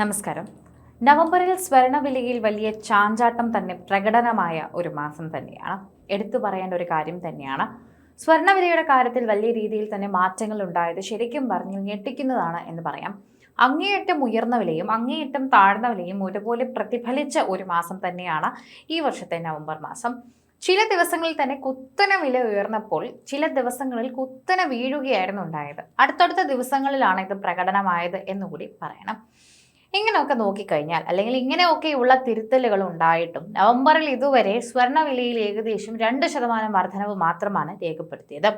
നമസ്കാരം. നവംബറിൽ സ്വർണവിലയിൽ വലിയ ചാഞ്ചാട്ടം തന്നെ പ്രകടനമായ ഒരു മാസം തന്നെയാണ്. എടുത്തു പറയേണ്ട ഒരു കാര്യം തന്നെയാണ്. സ്വർണവിലയുടെ കാര്യത്തിൽ വലിയ രീതിയിൽ തന്നെ മാറ്റങ്ങൾ ഉണ്ടായത് ശരിക്കും പറഞ്ഞ് ഞെട്ടിക്കുന്നതാണ് എന്ന് പറയാം. അങ്ങേയറ്റം ഉയർന്ന വിലയും അങ്ങേയറ്റം താഴ്ന്ന വിലയും ഒരുപോലെ പ്രതിഫലിച്ച ഒരു മാസം തന്നെയാണ് ഈ വർഷത്തെ നവംബർ മാസം. ചില ദിവസങ്ങളിൽ തന്നെ കുത്തന വില ഉയർന്നപ്പോൾ ചില ദിവസങ്ങളിൽ കുത്തനെ വീഴുകയായിരുന്നു ഉണ്ടായത്. അടുത്തടുത്ത ദിവസങ്ങളിലാണ് ഇത് പ്രകടനമായത് എന്നുകൂടി പറയണം. ഇങ്ങനെയൊക്കെ നോക്കിക്കഴിഞ്ഞാൽ അല്ലെങ്കിൽ ഇങ്ങനെയൊക്കെയുള്ള തിരുത്തലുകൾ ഉണ്ടായിട്ടും നവംബറിൽ ഇതുവരെ സ്വർണവിലയിൽ ഏകദേശം രണ്ട് ശതമാനം വർധനവ് മാത്രമാണ് രേഖപ്പെടുത്തിയത്.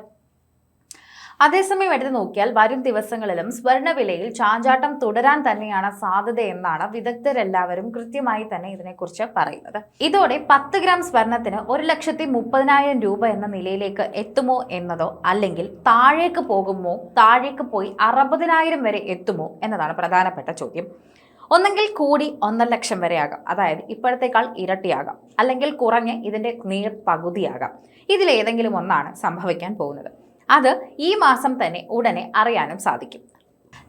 അതേസമയം എടുത്തു നോക്കിയാൽ വരും ദിവസങ്ങളിലും സ്വർണവിലയിൽ ചാഞ്ചാട്ടം തുടരാൻ തന്നെയാണ് സാധ്യതയെന്നാണ് വിദഗ്ധരെല്ലാവരും കൃത്യമായി തന്നെ ഇതിനെക്കുറിച്ച് പറയുന്നത്. ഇതോടെ പത്ത് ഗ്രാം സ്വർണത്തിന് ഒരു ലക്ഷത്തി മുപ്പതിനായിരം രൂപ എന്ന നിലയിലേക്ക് എത്തുമോ എന്നതോ അല്ലെങ്കിൽ താഴേക്ക് പോകുമോ താഴേക്ക് പോയി അറുപതിനായിരം വരെ എത്തുമോ എന്നതാണ് പ്രധാനപ്പെട്ട ചോദ്യം. ഒന്നെങ്കിൽ കൂടി ഒന്നര ലക്ഷം വരെ ആകാം അതായത് ഇപ്പോഴത്തേക്കാൾ ഇരട്ടിയാകാം. അല്ലെങ്കിൽ കുറഞ്ഞ് ഇതിന്റെ നീർ പകുതിയാകാം ഇതിലേതെങ്കിലും ഒന്നാണ് സംഭവിക്കാൻ പോകുന്നത്. അത് ഈ മാസം തന്നെ ഉടനെ അറിയാനും സാധിക്കും.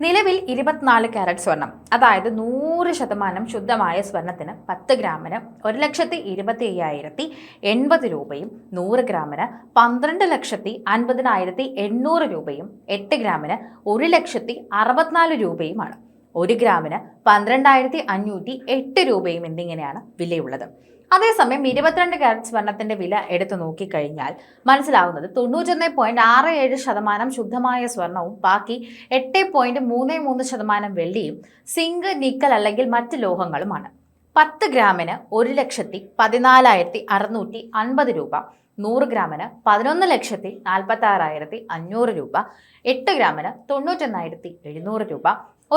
നിലവിൽ ഇരുപത്തിനാല് കാരറ്റ് സ്വർണം അതായത് നൂറ് ശതമാനം ശുദ്ധമായ സ്വർണത്തിന് പത്ത് ഗ്രാമിന് ഒരു ലക്ഷത്തി ഇരുപത്തി അയ്യായിരത്തി എൺപത് രൂപയും നൂറ് ഗ്രാമിന് പന്ത്രണ്ട് ലക്ഷത്തി അൻപതിനായിരത്തി എണ്ണൂറ് രൂപയും എട്ട് ഗ്രാമിന് ഒരു ലക്ഷത്തി അറുപത്തിനാല് രൂപയുമാണ്. ഒരു ഗ്രാമിന് പന്ത്രണ്ടായിരത്തി അഞ്ഞൂറ്റി എട്ട് രൂപയും എന്നിങ്ങനെയാണ് വിലയുള്ളത്. അതേസമയം ഇരുപത്തിരണ്ട് കാരറ്റ് സ്വർണത്തിന്റെ വില എടുത്തു നോക്കിക്കഴിഞ്ഞാൽ മനസ്സിലാവുന്നത് തൊണ്ണൂറ്റൊന്ന് പോയിന്റ് ആറ് ഏഴ് ശതമാനം ശുദ്ധമായ സ്വർണവും ബാക്കി എട്ട് പോയിന്റ് മൂന്ന് മൂന്ന് ശതമാനം വെള്ളിയും സിങ്ക് നിക്കൽ അല്ലെങ്കിൽ മറ്റ് ലോഹങ്ങളുമാണ്. പത്ത് ഗ്രാമിന് ഒരു ലക്ഷത്തി പതിനാലായിരത്തി അറുന്നൂറ്റി അൻപത് രൂപ നൂറ് ഗ്രാമിന് പതിനൊന്ന് ലക്ഷത്തി നാൽപ്പത്തി ആറായിരത്തി അഞ്ഞൂറ് രൂപ എട്ട് ഗ്രാമിന് തൊണ്ണൂറ്റൊന്നായിരത്തി എഴുന്നൂറ് രൂപ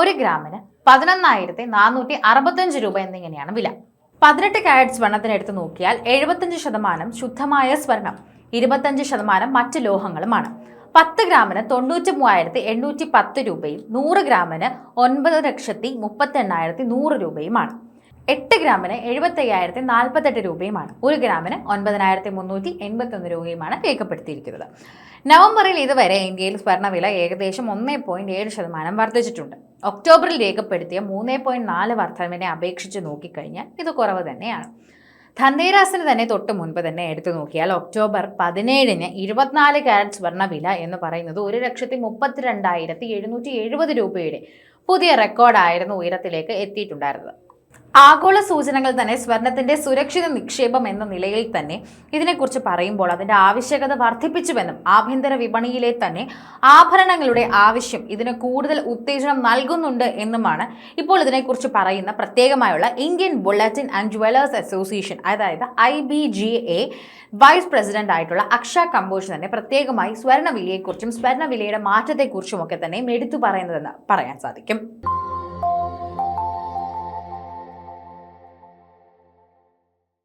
ഒരു ഗ്രാമിന് പതിനൊന്നായിരത്തി നാനൂറ്റി അറുപത്തഞ്ച് രൂപ എന്നിങ്ങനെയാണ് വില. പതിനെട്ട് കാരറ്റ് സ്വർണത്തിനെടുത്ത് നോക്കിയാൽ എഴുപത്തഞ്ച് ശതമാനം ശുദ്ധമായ സ്വർണം ഇരുപത്തഞ്ച് ശതമാനം മറ്റ് ലോഹങ്ങളുമാണ്. പത്ത് ഗ്രാമിന് തൊണ്ണൂറ്റി മൂവായിരത്തി എണ്ണൂറ്റി പത്ത് രൂപയും നൂറ് ഗ്രാമിന് ഒൻപത് ലക്ഷത്തി മുപ്പത്തി എണ്ണായിരത്തി നൂറ് രൂപയുമാണ്. എട്ട് ഗ്രാമിന് എഴുപത്തി അയ്യായിരത്തി നാൽപ്പത്തെട്ട് രൂപയുമാണ്. ഒരു ഗ്രാമിന് ഒൻപതിനായിരത്തി മുന്നൂറ്റി എൺപത്തൊന്ന് രൂപയുമാണ് രേഖപ്പെടുത്തിയിരിക്കുന്നത്. നവംബറിൽ ഇതുവരെ ഇന്ത്യയിൽ സ്വർണവില ഏകദേശം ഒന്നേ പോയിന്റ് ഏഴ് ശതമാനം വർദ്ധിച്ചിട്ടുണ്ട്. ഒക്ടോബറിൽ രേഖപ്പെടുത്തിയ മൂന്ന് പോയിന്റ് നാല് വർധനവിനെ അപേക്ഷിച്ച് നോക്കിക്കഴിഞ്ഞാൽ ഇത് കുറവ് തന്നെയാണ്. ധന്തേരാസിന് തന്നെ തൊട്ട് മുൻപ് തന്നെ എടുത്തു നോക്കിയാൽ ഒക്ടോബർ പതിനേഴിന് ഇരുപത്തിനാല് ക്യാരറ്റ് സ്വർണവില എന്ന് പറയുന്നത് ഒരു ലക്ഷത്തി മുപ്പത്തിരണ്ടായിരത്തി എഴുന്നൂറ്റി എഴുപത് രൂപയുടെ പുതിയ റെക്കോർഡായിരുന്നു ഉയരത്തിലേക്ക് എത്തിയിട്ടുണ്ടായിരുന്നത്. ആഗോള സൂചനകൾ തന്നെ സ്വർണത്തിന്റെ സുരക്ഷിത നിക്ഷേപം എന്ന നിലയിൽ തന്നെ ഇതിനെക്കുറിച്ച് പറയുമ്പോൾ അതിന്റെ ആവശ്യകത വർദ്ധിപ്പിച്ചുവെന്നും ആഭ്യന്തര വിപണിയിലെ തന്നെ ആഭരണങ്ങളുടെ ആവശ്യം ഇതിന് കൂടുതൽ ഉത്തേജനം നൽകുന്നുണ്ട് എന്നുമാണ് ഇപ്പോൾ ഇതിനെക്കുറിച്ച് പറയുന്ന പ്രത്യേകമായുള്ള Indian bulletin and jewellers association അതായത് I B J A vice president ആയിട്ടുള്ള അക്ഷ കമ്പോഷ് തന്നെ പ്രത്യേകമായി സ്വർണവിലയെക്കുറിച്ചും സ്വർണവിലയുടെ മാറ്റത്തെക്കുറിച്ചും ഒക്കെ തന്നെ എടുത്തു പറയുന്നതെന്ന് പറയാൻ സാധിക്കും.